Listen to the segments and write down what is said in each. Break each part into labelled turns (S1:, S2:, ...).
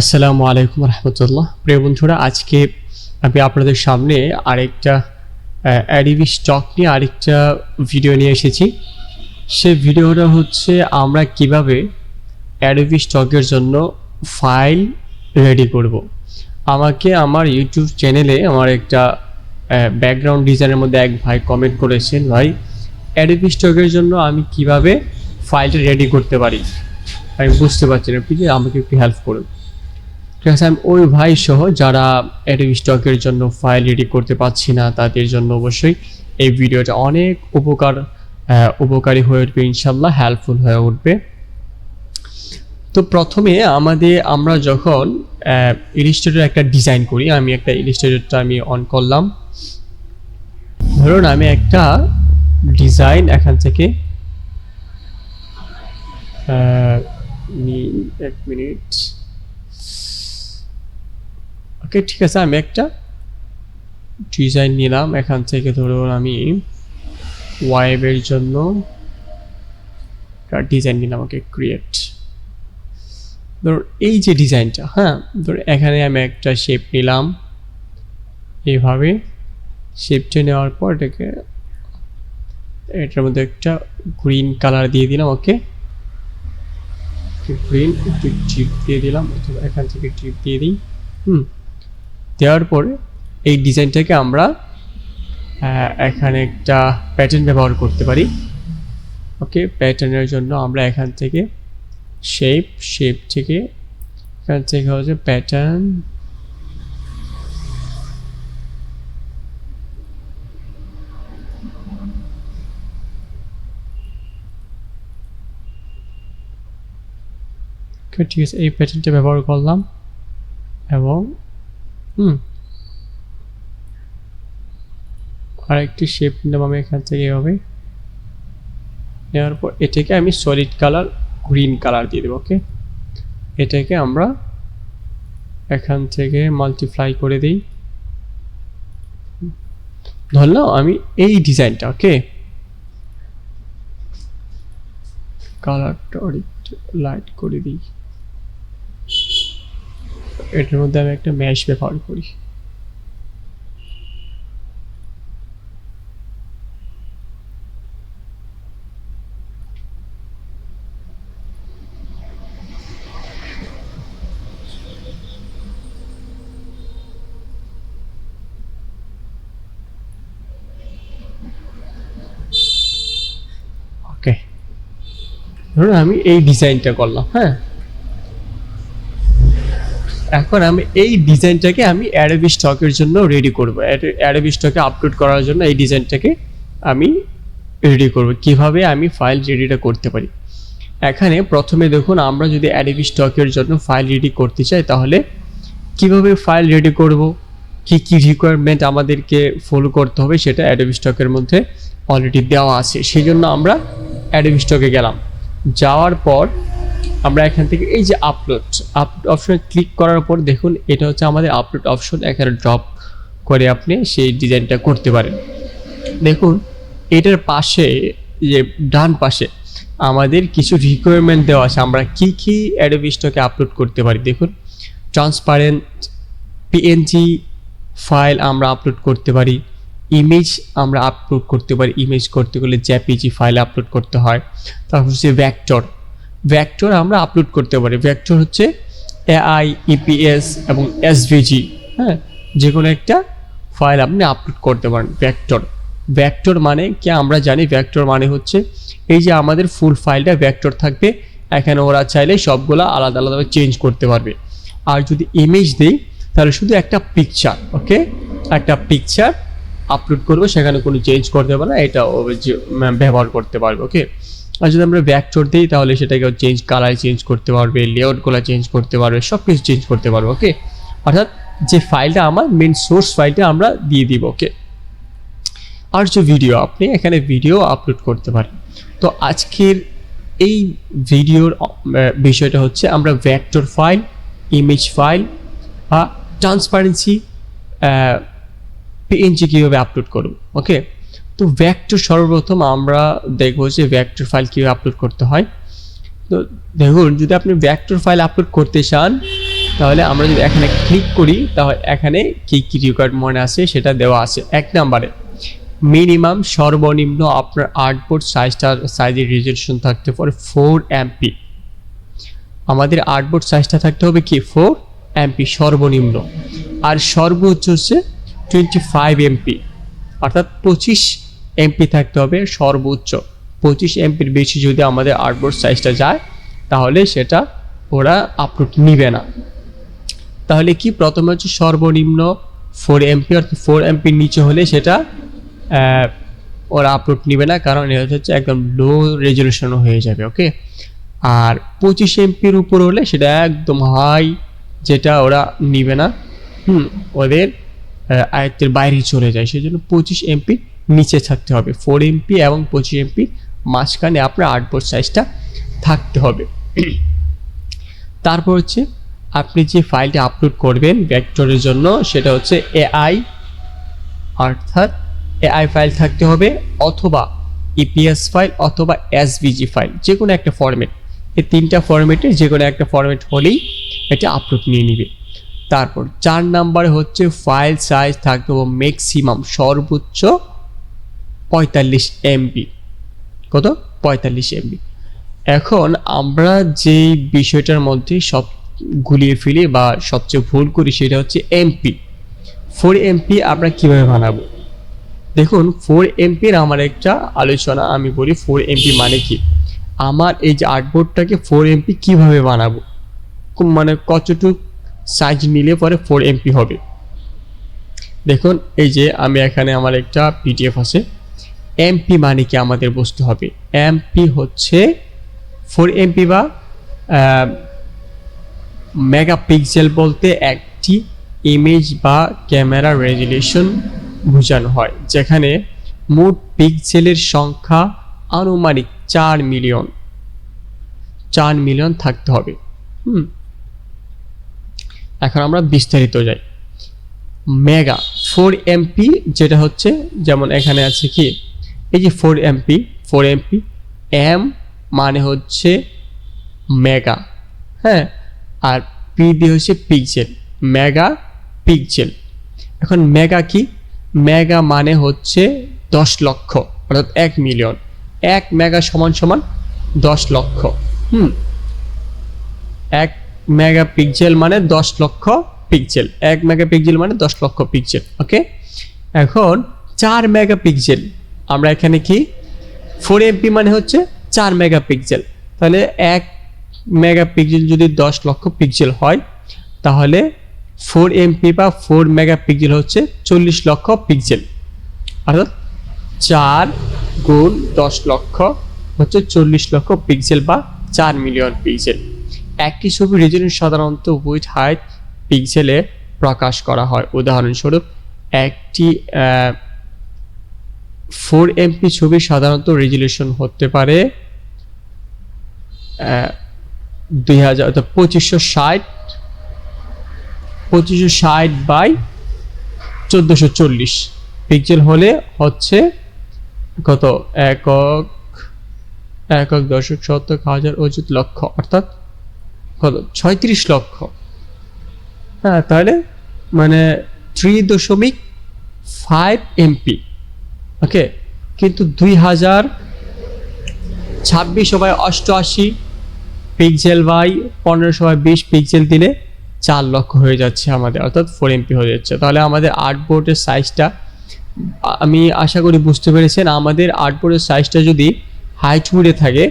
S1: আসসালামু আলাইকুম রহমতুল্লাহ। প্রিয় বন্ধুরা, আজকে আমি আপনাদের সামনে আরেকটা অ্যাডিবি স্টক নিয়ে আরেকটা ভিডিও নিয়ে এসেছি। সে ভিডিওটা হচ্ছে আমরা কীভাবে অ্যাডিবি স্টকের জন্য ফাইল রেডি করব। আমাকে আমার ইউটিউব চ্যানেলে আমার একটা ব্যাকগ্রাউন্ড ডিজাইনের মধ্যে এক ভাই কমেন্ট করেছেন, ভাই, অ্যাডিবি স্টকের জন্য আমি কীভাবে ফাইলটা রেডি করতে পারি? আমি বুঝতে পারছি না প্লিজ আমাকে একটু হেল্প করুন। আমি ওই ভাই সহ যারা অ্যাডোবি স্টকের জন্য ফাইল রেডি করতে পারছি না, তাদের জন্য অবশ্যই এই ভিডিওটা অনেক উপকার উপকারী হয়ে উঠবে ইনশাল্লাহ হেল্পফুল হয়ে উঠবে। তো প্রথমে আমাদের, আমরা যখন ইলিস্ট্রেটর একটা ডিজাইন করি, আমি একটা ইলিস্ট্রেটরটা আমি অন করলাম। ধরুন আমি একটা ডিজাইন এখান থেকে এক মিনিট ওকে ঠিক আছে, আমি একটা ডিজাইন নিলাম। এখান থেকে ধরুন আমি ওয়েবের জন্য একটা ডিজাইন নিলাম ওকে ক্রিয়েট ধরুন এই যে ডিজাইনটা হ্যাঁ ধরুন এখানে আমি একটা শেপ নিলাম। এইভাবে শেপটা নেওয়ার পর এটাকে এটার মধ্যে একটা গ্রিন কালার দিয়ে দিলাম ওকে গ্রিন একটু জিপ দিয়ে দিলাম এখান থেকে জিপ দিয়ে দিই, হুম। দেওয়ার পরে এই ডিজাইনটাকে আমরা এখানে একটা প্যাটার্ন ব্যবহার করতে পারি। ওকে প্যাটার্নের জন্য আমরা এখান থেকে শেপ শেপ থেকে এখান থেকে হচ্ছে প্যাটার্ন ঠিক আছে, এই প্যাটার্নটা ব্যবহার করলাম এবং হুম। আরেকটি শেপ নিলাম আমি এখান থেকে এভাবে। নেওয়ার পর এটাকে আমি সলিড কালার গ্রিন কালার দিয়ে দেবো ওকে এটাকে আমরা এখান থেকে মাল্টিপ্লাই করে দিই। ধরলাম আমি এই ডিজাইনটা ওকে কালারটা একটু লাইট করে দিই। এটার মধ্যে আমি একটা ম্যাশ ব্যবহার করি। ধরুন আমি এই ডিজাইনটা করলাম হ্যাঁ? এখন আমি এই ডিজাইনটাকে আমি অ্যাডোবি স্টকের জন্য রেডি করব। অ্যাডোবি স্টকে আপলোড করার জন্য এই ডিজাইনটাকে আমি রেডি করব। কীভাবে আমি ফাইল রেডিটা করতে পারি? এখানে প্রথমে দেখুন, আমরা যদি অ্যাডোবি স্টকের জন্য ফাইল রেডি করতে চাই, তাহলে কীভাবে ফাইল রেডি করব? কি কি রিকোয়ারমেন্ট আমাদেরকে ফলো করতে হবে, সেটা অ্যাডোবি স্টকের মধ্যে অলরেডি দেওয়া আছে। সেই জন্য আমরা অ্যাডোবি স্টকে গেলাম। যাওয়ার পর আমরা এখান থেকে এই যে আপলোড আপলোড অপশনে ক্লিক করার পর দেখুন এটা হচ্ছে আমাদের আপলোড অপশন এখানে ড্রপ করে আপনি সেই ডিজাইনটা করতে পারেন। দেখুন, এটার পাশে যে ডান পাশে আমাদের কিছু রিকোয়ারমেন্ট দেওয়া আছে। আমরা কি কি অ্যাডোবি স্টকে আপলোড করতে পারি? দেখুন ট্রান্সপারেন্ট পিএনজি ফাইল আমরা আপলোড করতে পারি। ইমেজ আমরা আপলোড করতে পারি। ইমেজ করতে গেলে জ্যাপিজি ফাইল আপলোড করতে হয়। তারপর হচ্ছে ভ্যাক্টর ভ্যাক্টর আমরা আপলোড করতে পারি। ভ্যাক্টর হচ্ছে এআই ইপিএস এবং এসভিজি হ্যাঁ? যে কোনো একটা ফাইল আপনি আপলোড করতে পারেন ভ্যাক্টর ভ্যাক্টর মানে কি? আমরা জানি ভ্যাক্টর মানে হচ্ছে এই যে আমাদের ফুল ফাইলটা ভ্যাক্টর থাকবে, এখানে ওরা চাইলে সবগুলো আলাদা আলাদাভাবে চেঞ্জ করতে পারবে। আর যদি ইমেজ দেই, তাহলে শুধু একটা পিকচার ওকে একটা পিকচার আপলোড করব, সেখানে কোনো চেঞ্জ করতে পারবে না এটা ব্যবহার করতে পারবে ওকে আর যদি আমরা ভ্যাক্টর দিই, তাহলে সেটাকে চেঞ্জ কালার চেঞ্জ করতে পারবে লেআউটগুলো চেঞ্জ করতে পারবে সব কিছু চেঞ্জ করতে পারবে ওকে অর্থাৎ যে ফাইলটা আমার মেন সোর্স ফাইলটা আমরা দিয়ে দিব ওকে আর যে ভিডিও আপনি এখানে ভিডিও আপলোড করতে পারেন। তো আজকের এই ভিডিওর বিষয়টা হচ্ছে আমরা ভ্যাক্টর ফাইল ইমেজ ফাইল বা ট্রান্সপারেন্সি পিএনজি কীভাবে আপলোড করব ওকে তো ভ্যাক্টর সর্বপ্রথম আমরা দেখব যে ভ্যাক্টর ফাইল কীভাবে আপলোড করতে হয়। তো দেখুন, যদি আপনি ভ্যাক্টর ফাইল আপলোড করতে চান, তাহলে আমরা যদি এখানে ক্লিক করি, তাহলে এখানে কী কী রিকোয়ারমেন্ট আছে সেটা দেওয়া আছে। এক নম্বরে মিনিমাম সর্বনিম্ন আপনার আর্টবোর্ড সাইজটা সাইজের রেজলিউশন থাকতে পারে ফোর এমপি আমাদের আর্টবোর্ড সাইজটা থাকতে হবে কি? ফোর এমপি সর্বনিম্ন। আর সর্বোচ্চ হচ্ছে টোয়েন্টি ফাইভ এমপি অর্থাৎ পঁচিশ এমপি থাকতে হবে সর্বোচ্চ। পঁচিশ এমপির বেশি যদি আমাদের আর্টবোর্ড সাইজটা যায়, তাহলে সেটা ওরা আপলোড নিবে না। তাহলে কি? প্রথমে হচ্ছে সর্বনিম্ন ফোর এমপি অর্থাৎ ফোর এমপির নিচে হলে সেটা ওরা আপলোড নিবে না, কারণ এটা হচ্ছে একদম লো রেজলিউশন হয়ে যাবে ওকে আর পঁচিশ এমপির উপর হলে সেটা একদম হাই যেটা ওরা নিবে না। হুম, ওদের আয়ত্তের বাইরে চলে যায় সেই জন্য পঁচিশ এমপি নিচে থাকতে হবে। ফোর এমপি এবং পঁচিশ এমপি মাঝখানে আপনার আর্টবোর্ড সাইজটা থাকতে হবে। তারপর হচ্ছে আপনি যে ফাইলটা আপলোড করবেন ভেক্টরের জন্য, সেটা হচ্ছে এআই অর্থাৎ এআই ফাইল থাকতে হবে অথবা ইপিএস ফাইল অথবা এসভিজি ফাইল যে কোনো একটা ফরম্যাট এই তিনটা ফরম্যাটে যে কোনো একটা ফরম্যাট হলেই এটা আপলোড নিয়ে নিবে। তারপর চার নাম্বারে হচ্ছে ফাইল সাইজ থাকতে হবে ম্যাক্সিমাম সর্বোচ্চ পঁয়তাল্লিশ এমবি কত? পঁয়তাল্লিশ এমবি এখন আমরা যেই বিষয়টার মধ্যে সব গুলিয়ে ফেলি বা সবচেয়ে ভুল করি সেটা হচ্ছে এমপি ফোর এমপি আমরা কীভাবে বানাবো? দেখুন ফোর এমপির আমার একটা আলোচনা, আমি বলি ফোর এমপি মানে কি? আমার এই যে আর্টবোর্ডটাকে ফোর এমপি কীভাবে বানাবো? মানে কতটুক সাইজ নিলে পরে ফোর এমপি হবে? দেখুন, এই যে আমি এখানে আমার একটা পিডিএফ আছে। এমপি মানে কি আমাদের বুঝতে হবে। এমপি হচ্ছে ফোর এমপি বা মেগাপিক্সেল বলতে একটি ইমেজ বা ক্যামেরা রেজলিউশন বোঝানো হয়, যেখানে মোট পিক্সেলের সংখ্যা আনুমানিক চার মিলিয়ন চার মিলিয়ন থাকতে হবে। হুম। এখন আমরা বিস্তারিত যাই। মেগা ফোর এমপি যেটা হচ্ছে, যেমন এখানে আছে কি এই যে four MP four MP M মানে হচ্ছে মেগা হ্যাঁ? আর পি দিয়ে হচ্ছে পিক্সেল মেগা পিক্সেল এখন মেগা কি? মেগা মানে হচ্ছে দশ লক্ষ, অর্থাৎ এক মিলিয়ন এক মেগা সমান সমান দশ লক্ষ, হুম? এক মেগা পিক্সেল মানে দশ লক্ষ পিক্সেল এক মেগা পিক্সেল মানে দশ লক্ষ পিক্সেল ওকে এখন চার মেগা পিক্সেল আমরা এখানে কি? ফোর এমপি মানে হচ্ছে চার মেগা পিক্সেল তাহলে এক মেগা পিক্সেল যদি দশ লক্ষ পিক্সেল হয়, তাহলে ফোর এমপি বা ফোর মেগা পিক্সেল হচ্ছে চল্লিশ লক্ষ পিক্সেল অর্থাৎ চার গুণ দশ লক্ষ হচ্ছে চল্লিশ লক্ষ পিক্সেল বা চার মিলিয়ন পিক্সেল একটি ছবি রেজলিউশন সাধারণত উইথ হাইট পিক্সেলে প্রকাশ করা হয়। উদাহরণস্বরূপ একটি ফোর এমপি ছবি সাধারণত রেজলিউশন হতে পারে দুই হাজার, অর্থাৎ পঁচিশশো ষাট পঁচিশশো ষাট বাই চোদ্দোশো চল্লিশ পিক্সেল হলে হচ্ছে কত? একক একক দশক শতক হাজার অযুত লক্ষ, অর্থাৎ কত? ছয়ত্রিশ লক্ষ। হ্যাঁ তাহলে মানে থ্রি দশমিক ফাইভ এমপি ওকে কিন্তু দুই হাজার ছাব্বিশ বাই অষ্টআশি পিক্সেল বাই পনেরোশো বাই বিশ পিক্সেল দিলে চার লক্ষ হয়ে যাচ্ছে আমাদের, অর্থাৎ ফোর এমপি হয়ে যাচ্ছে। তাহলে আমাদের আর্ট বোর্ডের সাইজটা আমি আশা করি বুঝতে পেরেছেন, আমাদের আর্ট বোর্ডের সাইজটা যদি হাইট মুডে থাকে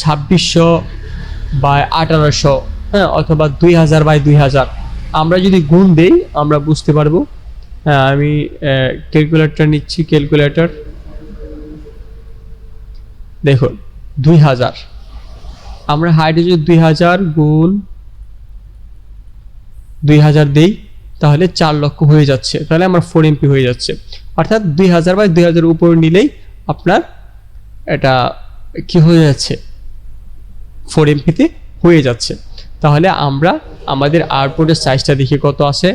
S1: ছাব্বিশশো বাই আঠারোশো হ্যাঁ অথবা দুই হাজার বাই দুই হাজার, আমরা যদি গুণ দেই, আমরা বুঝতে পারব হ্যাঁ আমি ক্যালকুলেটর নিচ্ছি ক্যালকুলেটর দেখুন, দুই হাজার। আমরা যদি দুই হাজার গুণ দুই হাজার দেই, তাহলে চার লক্ষ হয়ে যাচ্ছে। তাহলে আমার ফোর এমপি হয়ে যাচ্ছে। অর্থাৎ দুই হাজার বাই দুই হাজার উপর নিলেই আপনার এটা কি হয়ে যাচ্ছে? ফোর এমপিতে হয়ে যাচ্ছে। তাহলে আমরা আমাদের আরপোর্টের সাইজটা দেখি কত আছে?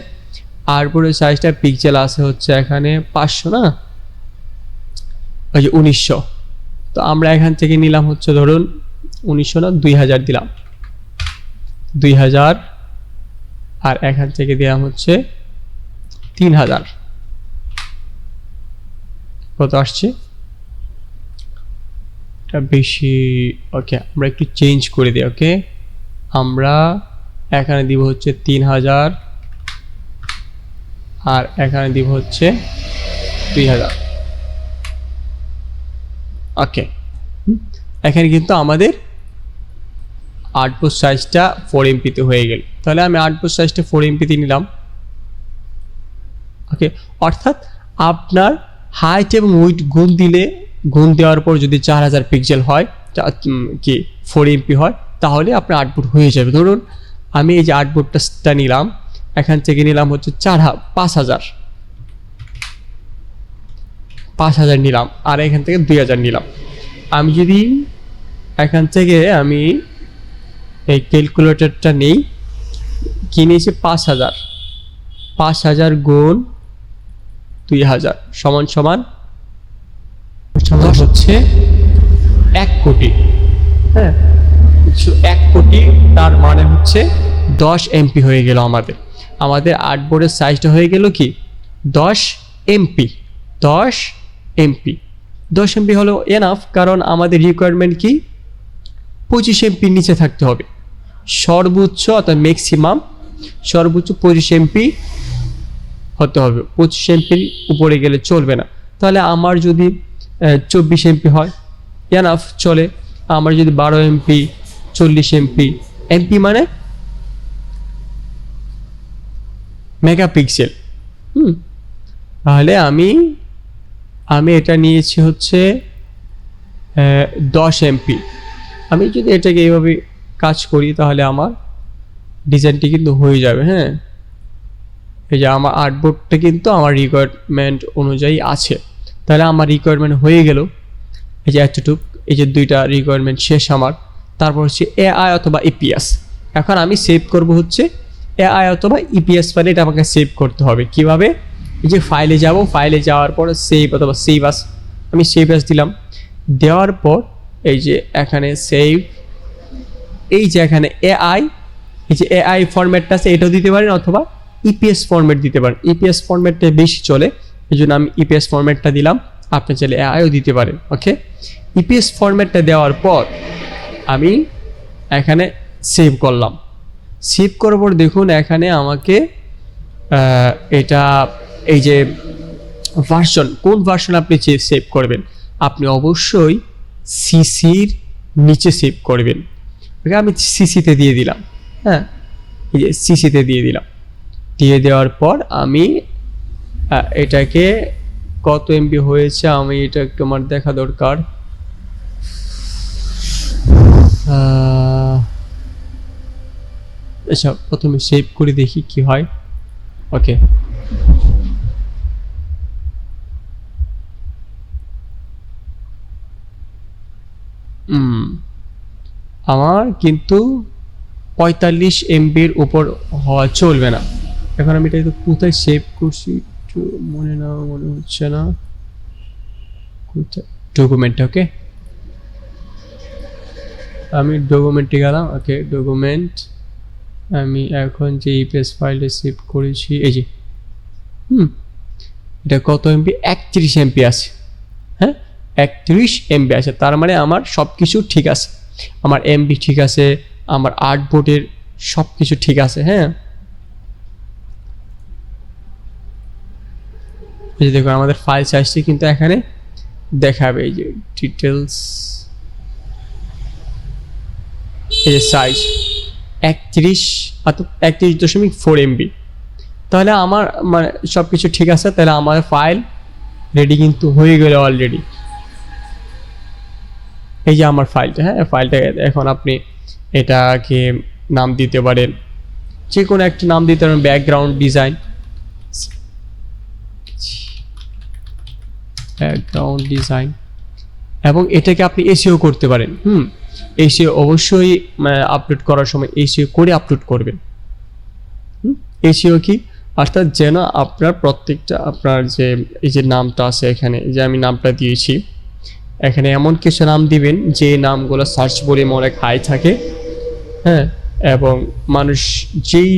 S1: আরপোর্টের সাইজটা পিক্সেল আছে হচ্ছে এখানে পাঁচশো, না? ওই যে উনিশশো। তো আমরা এখান থেকে নিলাম হচ্ছে ধরুন উনিশশো না, দুই হাজার দিলাম। দুই হাজার আর এখান থেকে দিলাম হচ্ছে তিন হাজার। কত আসছে? এটা বেশি ওকে আমরা একটু চেঞ্জ করে দিই ওকে আমরা এখানে দিব হচ্ছে তিন হাজার আর এখানে দিব হচ্ছে দুই হাজার। ওকে এখানে কিন্তু আমাদের আট পোস্ট সাইজটা ফোর এমপিতে হয়ে গেল। তাহলে আমি আট পোস্ট সাইজটা ফোর এমপিতে নিলাম। ওকে অর্থাৎ আপনার হাইট এবং উইট গুণ দিলে, গুণ দেওয়ার পর যদি চার হাজার পিক্সেল হয় কি ফোর এমপি হয়, তাহলে আপনার আউটপুট হয়ে যাবে। ধরুন আমি এই যে আউটপুটটা নিলাম এখান থেকে নিলাম হচ্ছে চার হা- পাঁচ হাজার। পাঁচ হাজার নিলাম আর এখান থেকে দুই হাজার নিলাম। আমি যদি এখান থেকে আমি এই ক্যালকুলেটরটা নেই কিনেছি পাঁচ হাজার। পাঁচ হাজার গুণ দুই হাজার সমান সমান হচ্ছে এক কোটি। হ্যাঁ। এক কোটি তার মানে হচ্ছে দশ এমপি হয়ে গেল আমাদের। আমাদের আট বোর্ডের সাইজটা হয়ে গেল কি? দশ এমপি দশ এমপি দশ এমপি হলো এনাফ কারণ আমাদের রিকোয়ারমেন্ট কি? পঁচিশ এমপির নিচে থাকতে হবে। সর্বোচ্চ অর্থাৎ ম্যাক্সিমাম সর্বোচ্চ পঁচিশ এমপি হতে হবে। পঁচিশ এমপির উপরে গেলে চলবে না। তাহলে আমার যদি চব্বিশ এমপি হয় এনাফ চলে। আমার যদি বারো এমপি চল্লিশ এমপি এমপি মানে মেগাপিক্সেল। হুম। তাহলে আমি আমি এটা নিয়েছি হচ্ছে দশ এমপি আমি যদি এটাকে এইভাবে কাজ করি তাহলে আমার ডিজাইনটি কিন্তু হয়ে যাবে হ্যাঁ। এই যে আমার আর্টবোর্ডটা কিন্তু আমার রিকোয়ারমেন্ট অনুযায়ী আছে। তাহলে আমার রিকোয়ারমেন্ট হয়ে গেল। এই যে এতটুক এই যে দুইটা রিকোয়ারমেন্ট শেষ আমার। তারপর হচ্ছে এআই অথবা ইপিএস এখন আমি সেভ করব হচ্ছে এআই অথবা ইপিএস ফাইলে এটা আমাকে সেভ করতে হবে। কীভাবে? এই যে ফাইলে যাব ফাইলে যাওয়ার পর সেভ অথবা সেভ আস আমি সেভ আস দিলাম। দেওয়ার পর এই যে এখানে সেভ এই যে এখানে এআই এই যে এআই ফরম্যাটটা আছে, এটাও দিতে পারেন অথবা ইপিএস ফরম্যাট দিতে পারেন। ইপিএস ফরম্যাটটা বেশি চলে, এই জন্য আমি ইপিএস ফরম্যাটটা দিলাম। আপনি চাইলে এআইও দিতে পারেন ওকে ইপিএস ফরম্যাটটা দেওয়ার পর আমি এখানে সেভ করলাম। সেভ করার পর দেখুন এখানে আমাকে এটা এই যে ভার্সন কোন ভার্সন আপনি সেভ করবেন, আপনি অবশ্যই সিসির নিচে সেভ করবেন। ওকে, আমি সিসিতে দিয়ে দিলাম হ্যাঁ? এই যে সিসিতে দিয়ে দিলাম। দিয়ে দেওয়ার পর আমি এটাকে কত এমবি হয়েছে আমি এটা একটু আমার দেখা দরকার। আচ্ছা প্রথমে সেভ করে দেখি কি হয়। ওকে আমার কিন্তু পঁয়তাল্লিশ এমবির উপর হওয়া চলবে না। এখন আমি এটা কোথায় সেভ করছি একটু মনে না, মনে হচ্ছে না। কোথায়? ডকুমেন্ট ওকে আমি ডকুমেন্টে গেলাম ওকে ডকুমেন্ট আমি এখন যে ইপিএস ফাইলে সেভ করেছি, এই যে, হুম, এটা কত এমপি একত্রিশ এমপি আছে। হ্যাঁ? একত্রিশ এমবি আছে। তার মানে আমার সব কিছু ঠিক আছে। আমার এমবি ঠিক আছে, আমার আর্ট বোর্ডের সব কিছু ঠিক আছে হ্যাঁ? যে দেখুন আমাদের ফাইল সাইজটি কিন্তু এখানে দেখাবে। এই যে ডিটেলস এই যে সাইজ একত্রিশ অর্থাৎ একত্রিশ দশমিক ফোর এমবি তাহলে আমার মানে সব কিছু ঠিক আছে, তাহলে আমার ফাইল রেডি কিন্তু হয়ে গেল অলরেডি এই যে আমার ফাইলটা হ্যাঁ? ফাইলটা এখন আপনি এটাকে নাম দিতে পারেন। যে কোনো একটা নাম দিতে পারেন ব্যাকগ্রাউন্ড ডিজাইন ব্যাকগ্রাউন্ড ডিজাইন এবং এটাকে আপনি এসিও করতে পারেন, হুম? এসিও অবশ্যই আপলোড করার সময় এসিও করে আপলোড করবেন। এসিও কি? অর্থাৎ যেন আপনার প্রত্যেকটা আপনার যে, এই যে নামটা আছে এখানে যে আমি নামটা দিয়েছি, এখানে এমন কিছু নাম দিবেন, যে নামগুলো সার্চ বলে অনেক হাই থাকে হ্যাঁ? এবং মানুষ যেই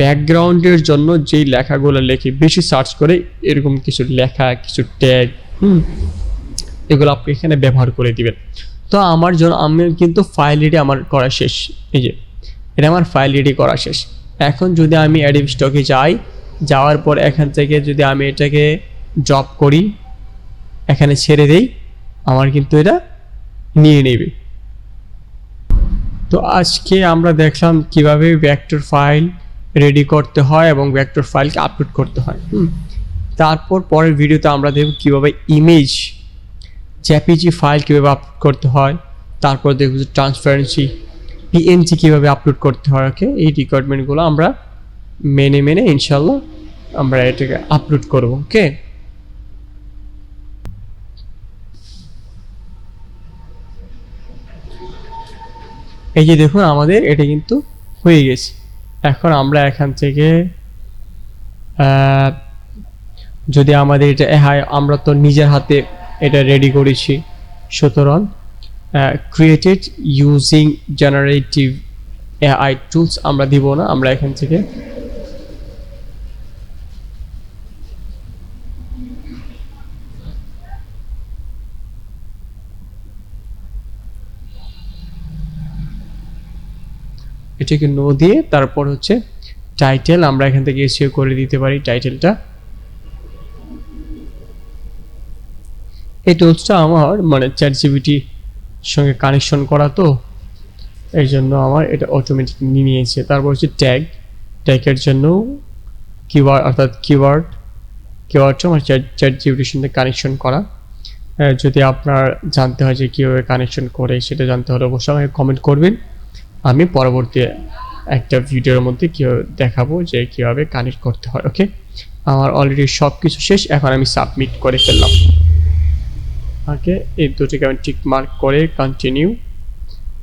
S1: ব্যাকগ্রাউন্ডের জন্য যেই লেখাগুলো লেখে, বেশি সার্চ করে এরকম কিছু লেখা, কিছু ট্যাগ হুম? এগুলো আপনি এখানে ব্যবহার করে দিবেন। তো আমার জন্য, আমি কিন্তু ফাইল রেডি আমার করা শেষ। এই যে, এটা আমার ফাইল রেডি করা শেষ। এখন যদি আমি অ্যাডিভ স্টকে যাই, যাওয়ার পর এখান থেকে যদি আমি এটাকে জব করি, এখানে ছেড়ে দেই, আমার কিন্তু এটা নিয়ে নেবে। তো আজকে আমরা দেখলাম কীভাবে ভেক্টর ফাইল রেডি করতে হয় এবং ভেক্টর ফাইলকে আপলোড করতে হয়। তারপর পরের ভিডিওতে আমরা দেখব কীভাবে ইমেজ জেপিজি ফাইল কীভাবে আপলোড করতে হয়, তারপর দেখব যে ট্রান্সপারেন্সি পিএনজি কীভাবে আপলোড করতে হয় ওকে এই রিকোয়ারমেন্টগুলো আমরা মেনে মেনে ইনশাল্লাহ আমরা এটাকে আপলোড করব ওকে এই যে দেখুন আমাদের এটা কিন্তু হয়ে গেছে। এখন আমরা এখান থেকে যদি আমাদের এটা হ্যাঁ আমরা তো নিজের হাতে এটা রেডি করেছি। সুতরাং created using generative AI tools আমরা দিব না, আমরা এখান থেকে এটাকে নো দিয়ে তারপর হচ্ছে টাইটেল আমরা এখান থেকে এসিও করে দিতে পারি টাইটেলটা এই টুলসটা আমার মানে চ্যাট জিবিটির সঙ্গে কানেকশন করা তো, এই জন্য আমার এটা অটোমেটিক নিয়ে নিয়েছে। তারপর হচ্ছে ট্যাগ ট্যাগের জন্য কিওয়ার্ড অর্থাৎ কিওয়ার্ড কিওয়ার্ডটা আমার চ্যাট চ্যাট জিবিটির সঙ্গে কানেকশন করা। যদি আপনার জানতে হয় যে কীভাবে কানেকশন করে সেটা জানতে হলে অবশ্যই আমাকে কমেন্ট করবেন। আমি পরবর্তী একটা ভিডিওর মধ্যে কীভাবে দেখাবো যে কীভাবে কানেক্ট করতে হয় ওকে আমার অলরেডি সব কিছু শেষ, এখন আমি সাবমিট করে ফেললাম। ওকে এই দুটিকে আমি টিক মার্ক করে কন্টিনিউ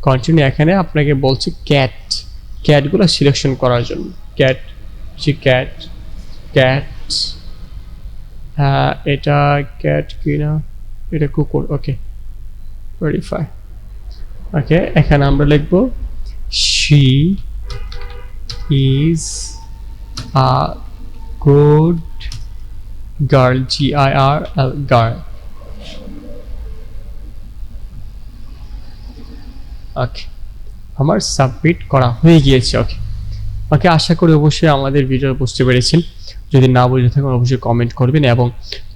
S1: কন্টিনিউ এখানে আপনাকে বলছি ক্যাট ক্যাটগুলো সিলেকশন করার জন্য। ক্যাট সি ক্যাট ক্যাট এটা ক্যাট কি না এটা কুকুর ওকে ভেরিফাই ওকে এখানে আমরা লিখব, she is a good girl, G I R L, girl ওকে, আমার সাবমিট করা হয়ে গিয়েছে, ওকে। ওকে, আশা করি অবশ্যই আমাদের ভিডিও বুঝতে পেরেছেন। যদি না বুঝে থাকেন, অবশ্যই কমেন্ট করবেন এবং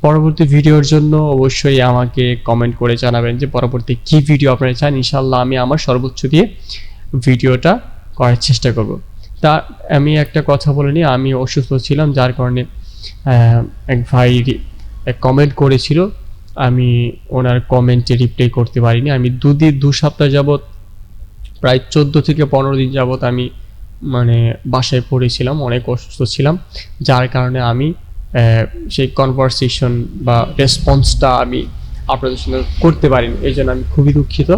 S1: পরবর্তী ভিডিওর জন্য অবশ্যই আমাকে কমেন্ট করে জানাবেন যে পরবর্তী কী ভিডিও আপনারা চান। ইনশাল্লাহ আমি আমার সর্বোচ্চ দিয়ে ভিডিওটা করার চেষ্টা করব। তা, আমি একটা কথা বলে নিই, আমি অসুস্থ ছিলাম, যার কারণে এক ভাই কমেন্ট করেছিল। আমি ওনার কমেন্টে রিপ্লাই করতে পারিনি। আমি দুদিন, দু সপ্তাহ যাবৎ প্রায় চোদ্দ থেকে পনেরো দিন যাবৎ আমি মানে বাসায় পড়েছিলাম, অনেক অসুস্থ ছিলাম, যার কারণে আমি সেই কনভারসেশন বা রেসপন্সটা আমি আপনাদের সঙ্গে করতে পারিনি এই জন্য আমি খুবই দুঃখিত।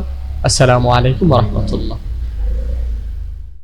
S1: আসসালামু আলাইকুম রহমতুল্লাহ।